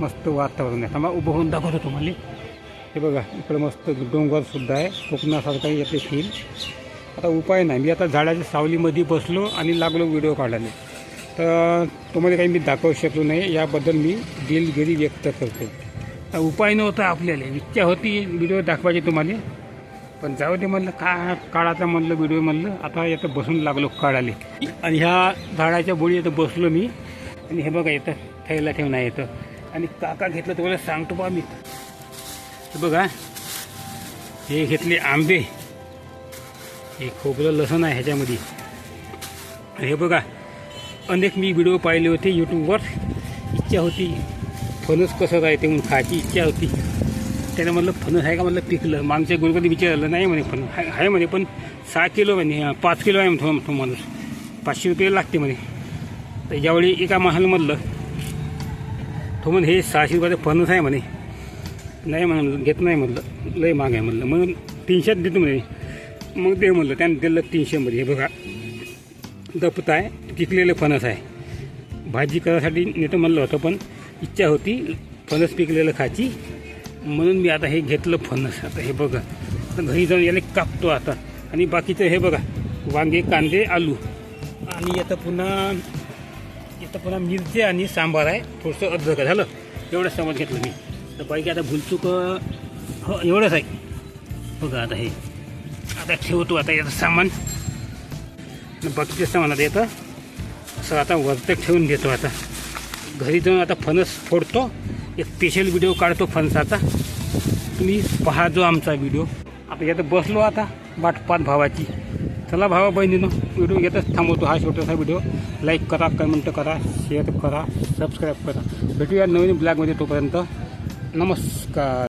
मस्त वातावरण आहे थांबा उभं होऊन दाखवतो तुम्हाला हे बघा इकडं मस्त डोंगरसुद्धा आहे कोकणासारखा येते फील आता उपाय नाही मी आता झाडाच्या सावलीमध्ये बसलो आणि लागलो व्हिडिओ काढायला तर तुम्हाला काही मी दाखवू शकलो नाही याबद्दल मी दिलगिरी व्यक्त करतो आता उपाय नव्हता आपल्याला इच्छा होती व्हिडिओ दाखवायची तुम्हाला पण जाऊ दे म्हणलं का काळाचा म्हणलं व्हिडिओ म्हणलं आता याचं बसून लागलो काढाले आणि ह्या झाडाच्या बोळी इथं बसलो मी आणि हे बघा इथं थैला ठेवून आहे आणि काका घेतलं तुम्हाला सांगतो बा मी. हे बघा हे घेतले आंबे. हे खोबरं लसण आहे ह्याच्यामध्ये. हे बघा अनेक मी व्हिडिओ पाहिले होते यूट्यूबवर इच्छा होती फणस कसं राहते म्हणून खायची इच्छा होती. त्याने म्हटलं फणस आहे का? म्हटलं पिकलं. मागच्या गुरुकधी विचारलं नाही म्हणे फणस. आहे म्हणे पण सहा किलो म्हणे पाच किलो आहे म्हणतो म्हणतो माणूस पाचशे रुपये लागते म्हणे. तर यावेळी एका महालमधलं तो म्हणे हे सहाशे रुपयाचं फणस आहे म्हणे. नाही म्हणलं घेत नाही म्हणलं लय महाग आहे म्हणलं म्हणून तीनशेत देतो म्हणे. मग दे म्हणलं त्यानं दिलं तीनशेमध्ये हे बघा. दपत आहे. पिकलेलं फणस आहे. भाजी करायसाठी नेतं म्हणलं होतं पण इच्छा होती फणस पिकलेलं खायची. म्हणून मी आता हे घेतलं फणस. आता हे बघा. आता घरी जाऊन याला कापतो आता. आणि बाकीचं हे बघा. वांगे कांदे आलू. आणि आता पुन्हा इथं पुन्हा मिरची आणि सांबार आहे. थोडंसं अद्रक झालं? एवढं समज घेतलं मी. तर पैकी आता भुलचूक हो एवढंच आहे. बघा आता हे. आता ठेवतो आता याचं सामान. बाकीचं सामान आता येतं. असं आता वरती ठेवून देतो आता. घरी जाऊन आता फणस फोडतो. एक स्पेशल व्हिडिओ काढतो फणसाचा. तुम्ही पहा जो आमचा व्हिडिओ आता यात बसलो आता. वाटपात भावाची. चला भावा बहिणीनं व्हिडिओ येतच थांबवतो हा छोटासा व्हिडिओ लाईक करा कमेंट करा शेअर करा सबस्क्राईब करा. भेटूया नवीन ब्लॉगमध्ये तोपर्यंत. नमस्कार.